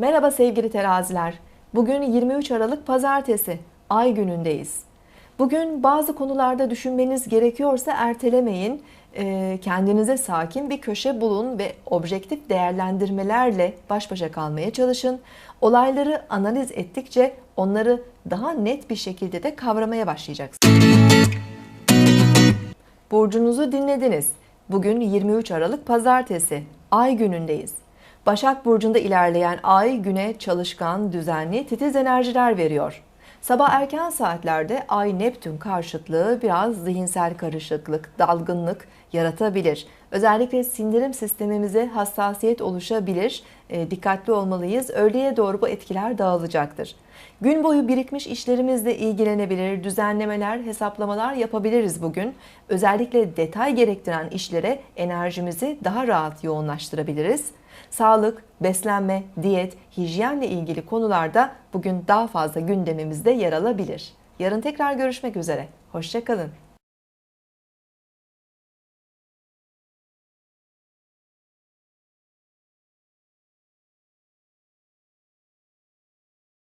Merhaba sevgili teraziler. Bugün 23 Aralık Pazartesi, ay günündeyiz. Bugün bazı konularda düşünmeniz gerekiyorsa ertelemeyin. Ee, Kendinize sakin bir köşe bulun ve objektif değerlendirmelerle baş başa kalmaya çalışın. Olayları analiz ettikçe onları daha net bir şekilde de kavramaya başlayacaksınız. Burcunuzu dinlediniz. Bugün 23 Aralık Pazartesi, ay günündeyiz. Başak Burcu'nda ilerleyen ay güne çalışkan, düzenli, titiz enerjiler veriyor. Sabah erken saatlerde Ay Neptün karşıtlığı biraz zihinsel karışıklık, dalgınlık yaratabilir. Özellikle sindirim sistemimize hassasiyet oluşabilir. E, dikkatli olmalıyız. Öğleye doğru bu etkiler dağılacaktır. Gün boyu birikmiş işlerimizle ilgilenebilir, düzenlemeler, hesaplamalar yapabiliriz bugün. Özellikle detay gerektiren işlere enerjimizi daha rahat yoğunlaştırabiliriz. Sağlık, beslenme, diyet, hijyenle ilgili konularda bugün daha fazla gündemimizde yer alabilir. Yarın tekrar görüşmek üzere. Hoşçakalın.